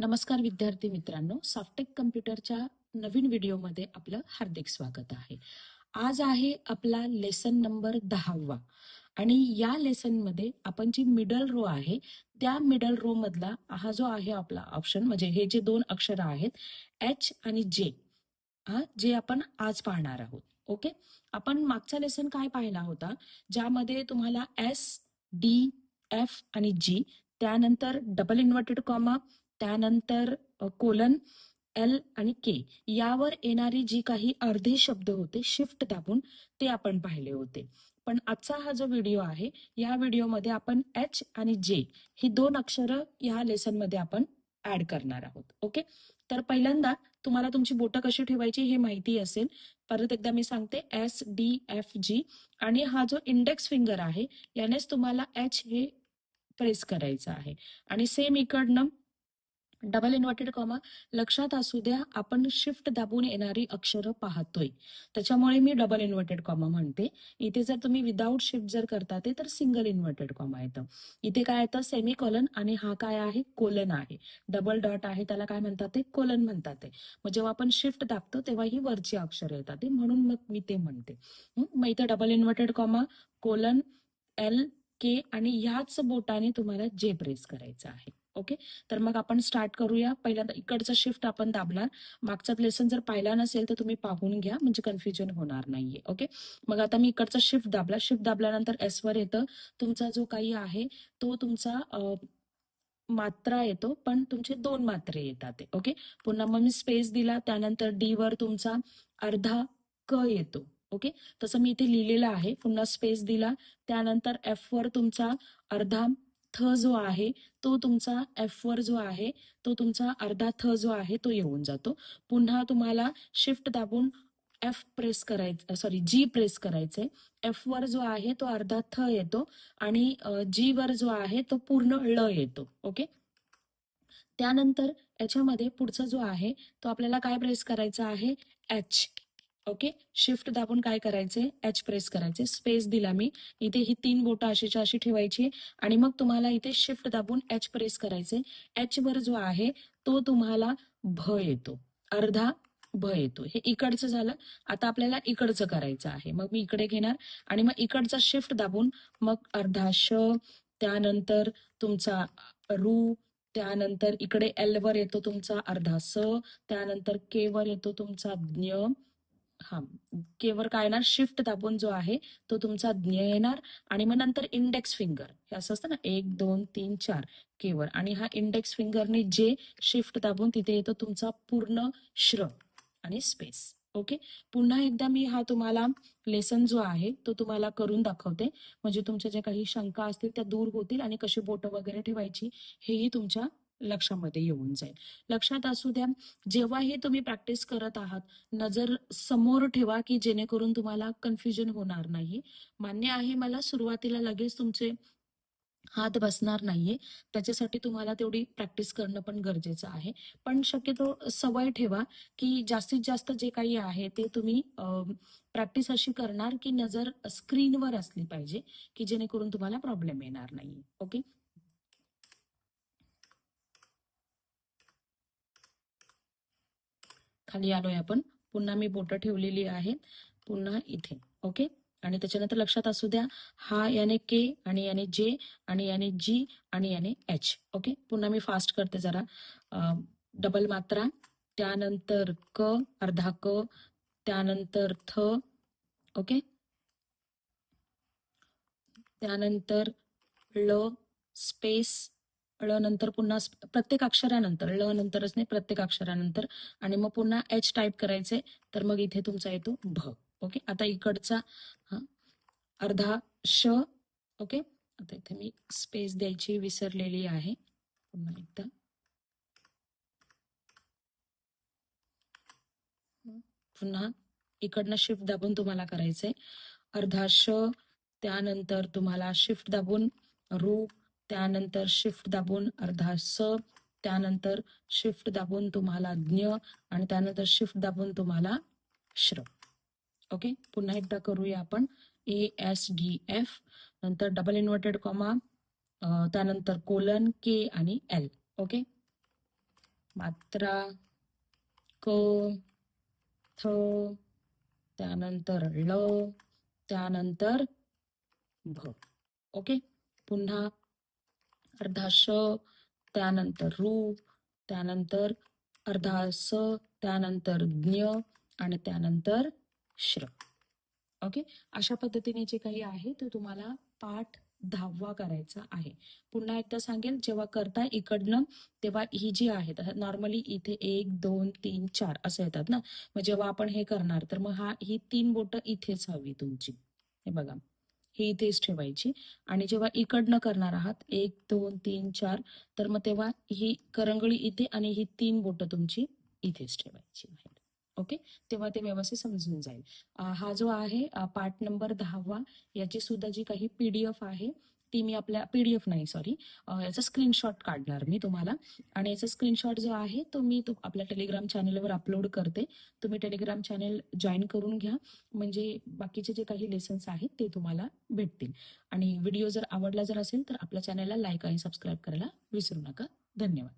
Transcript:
नमस्कार विद्यार्थी मित्रांनो सॉफ्टेक कम्प्युटरच्या नवीन व्हिडिओमध्ये आपलं हार्दिक स्वागत आहे. आज आहे आपला लेसन नंबर दहावा आणि या लेसनमध्ये आपण जी मिडल रो आहे त्या मिडल रो मधला हा जो आहे आपला ऑप्शन म्हणजे हे जे दोन अक्षर आहेत एच आणि जे हा जे आपण आज पाहणार आहोत. ओके आपण मागचा लेसन काय पाहिला होता? ज्यामध्ये तुम्हाला एस डी एफ आणि जी त्यानंतर डबल इन्व्हर्टेड कॉमा त्यानंतर कोलन एल आणि के यावर येणारी जी काही अर्धे शब्द होते शिफ्ट दाबून ते आपण पाहिले होते. पण आजचा हा जो व्हिडिओ आहे या व्हिडिओमध्ये आपण एच आणि जे ही दोन अक्षरं या लेसनमध्ये आपण ऍड करणार आहोत. ओके? तर पहिल्यांदा तुम्हाला तुमची बोटं कशी ठेवायची हे माहिती असेल. परत एकदा मी सांगते एस डी एफ जी आणि हा जो इंडेक्स फिंगर आहे यानेच तुम्हाला एच हे प्रेस करायचं आहे. आणि सेम इकडनं डबल इन्व्हर्टेड कॉमा लक्षात असू द्या आपण शिफ्ट दाबून येणारी अक्षरं पाहतोय. त्याच्यामुळे मी डबल इन्व्हर्टेड कॉमा म्हणते. इथे जर तुम्ही विदाऊट शिफ्ट जर करता ते तर सिंगल इन्व्हर्टेड कॉमा येतं. इथे काय येतं? सेमी कॉलन आणि हा काय आहे? कोलन आहे. डबल डॉट आहे त्याला काय म्हणतात ते? कोलन म्हणतात ते. मग जेव्हा आपण शिफ्ट दाबतो तेव्हा ही वरची अक्षर येतात ते. म्हणून मग मी ते म्हणते. मग इथे double inverted comma colon L K आणि ह्याच बोटाने तुम्हाला जे प्रेस करायचं आहे. ओके तर मग आपण स्टार्ट करूया. पहिल्यांदा इकडचा शिफ्ट आपण दाबणार. मागचा लेसन जर पाहिला नसेल तर तुम्ही पाहून घ्या. म्हणजे कन्फ्युजन होणार नाहीये. ओके मग आता मी इकडचा शिफ्ट दाबला. शिफ्ट दाबल्यानंतर एस वर येतं. तुमचा जो काही आहे तो तुमचा मात्रा येतो. पण तुमचे दोन मात्रे येतात ओके पुन्हा मग मी स्पेस दिला. त्यानंतर डी वर तुमचा अर्धा क येतो. ओके तसं मी इथे लिहिलेलं आहे. पुन्हा स्पेस दिला. त्यानंतर एफ वर तुमचा अर्धा थ जो आहे तो तुमचा एफ वर जो आहे तो तुमचा अर्धा थ जो आहे तो येऊन जातो. पुन्हा तुम्हाला शिफ्ट दाबून एफ प्रेस करायचं सॉरी जी प्रेस करायचंय. एफ वर जो आहे तो अर्धा थ येतो आणि जी वर जो आहे तो पूर्ण ळ येतो ओके त्यानंतर याच्यामध्ये पुढचा जो आहे तो आपल्याला काय प्रेस करायचा आहे? H okay? शिफ्ट दाबून काय करायचे? एच प्रेस करायचे. स्पेस दिला मी. इथे ही तीन बोटं अशीच्या अशी ठेवायची आणि मग तुम्हाला इथे शिफ्ट दाबून एच प्रेस करायचे. एच वर जो आहे तो तुम्हाला भ येतो. अर्धा भ येतो. हे इकडचं झालं. आता आपल्याला इकडचं करायचं आहे. मग मी इकडे घेणार. आणि मग इकडचा शिफ्ट दाबून मग अर्धा श त्यानंतर तुमचा रू त्यानंतर इकडे एल वर येतो तुमचा अर्धा स त्यानंतर के वर येतो तुमचा ज्ञ. हा केवर काय येणार? शिफ्ट दाबून जो आहे तो तुमचा ज्ञ येणार आणि मग नंतर इंडेक्स फिंगर हे असं असतं ना एक दोन तीन चार केवर आणि हा इंडेक्स फिंगरने जे शिफ्ट दाबून तिथे येतो तुमचा पूर्ण श्र आणि स्पेस ओके पुन्हा एकदा मी हा तुम्हाला लेसन जो आहे तो तुम्हाला करून दाखवते. म्हणजे तुमच्या ज्या काही शंका असतील त्या दूर होतील आणि कशी बोटं वगैरे ठेवायची हेही तुमच्या लक्षामध्ये येऊन जाईल. लक्षात असू द्या जेव्हाही तुम्ही प्रॅक्टिस करत आहात नजर समोर ठेवा की जेणेकरून तुम्हाला कन्फ्युजन होणार नाही मान्य आहे मला सुरुवातीला लगेच तुमचे हात बसणार नाहीये. त्याच्यासाठी तुम्हाला तेवढी प्रॅक्टिस करणं पण गरजेचं आहे. पण शक्यतो सवय ठेवा की जास्तीत जास्त जे काही आहे ते तुम्ही प्रॅक्टिस अशी करणार की नजर स्क्रीनवर असली पाहिजे की जेणेकरून तुम्हाला प्रॉब्लेम येणार नाही ओके खाली आलोय आपण. पुन्हा मी बोटं ठेवलेली आहेत. पुन्हा इथे. ओके? आणि त्याच्यानंतर लक्षात असू द्या हा याने के आणि याने जे आणि याने जी आणि याने एच. ओके? पुन्हा मी फास्ट करते जरा. डबल मात्रा. त्यानंतर क अर्धा क. त्यानंतर थ. ओके? त्यानंतर ल स्पेस ळ नंतर पुन्हा प्रत्येक अक्षरानंतर ळ नंतरच नाही प्रत्येक अक्षरानंतर. आणि मग पुन्हा एच टाईप करायचे तर मग इथे तुमचा येतो भ. ओके आता इकडचा हा अर्धा श ओके आता इथे मी स्पेस द्यायची विसरलेली आहे. पुन्हा एकदा. पुन्हा इकडनं शिफ्ट दाबून तुम्हाला करायचंय. अर्धा श त्यानंतर तुम्हाला शिफ्ट दाबून रू त्यानंतर शिफ्ट दाबून अर्धा स त्यानंतर शिफ्ट दाबून तुम्हाला ज्ञ आणि त्यानंतर शिफ्ट दाबून तुम्हाला श्र. ओके पुन्हा एकदा करूया आपण. ए एस डी एफ नंतर डबल इन्व्हर्टेड कॉमा त्यानंतर कोलन के आणि एल ओके मात्रा क थ त्यानंतर ल त्यानंतर भ. ओके पुन्हा अर्धा श त्यानंतर रू त्यानंतर अर्धा स त्यानंतर ज्ञ आणि त्यानंतर श्र. ओके अशा पद्धतीने जे काही आहे ते तुम्हाला पाठ दहावा करायचा आहे. पुन्हा एकदा सांगेल जेव्हा करता इकडनं तेव्हा ही जी आहेत नॉर्मली इथे एक दोन तीन चार असं येतात ना? मग जेव्हा आपण हे करणार तर मग हा ही तीन बोटं इथेच हवी तुमची. हे बघा. हे इथेच ठेवायची. आणि जेव्हा इकडनं करणार आहात एक दोन तीन चार तर मग तेव्हा ही करंगळी इथे आणि ही तीन बोटं तुमची इथेच ठेवायची आहेत ओके? तेव्हा ते व्यवस्थित समजून जाईल. हा जो आहे पार्ट नंबर दहावा याची सुद्धा जी काही पीडीएफ आहे ती मी आपल्या पीडीएफ नाही सॉरी याचा स्क्रीनशॉट काढणार मी तुम्हाला. आणि याचा स्क्रीनशॉट जो आहे तो मी तो आपल्या टेलिग्राम चॅनलवर अपलोड करते. तुम्ही टेलिग्राम चॅनल जॉईन करून घ्या. म्हणजे बाकीचे जे काही लेसन्स आहेत ते तुम्हाला भेटतील. आणि व्हिडिओ जर आवडला जर असेल तर आपल्या चॅनलला लाईक आणि सबस्क्राईब करायला विसरू नका. धन्यवाद.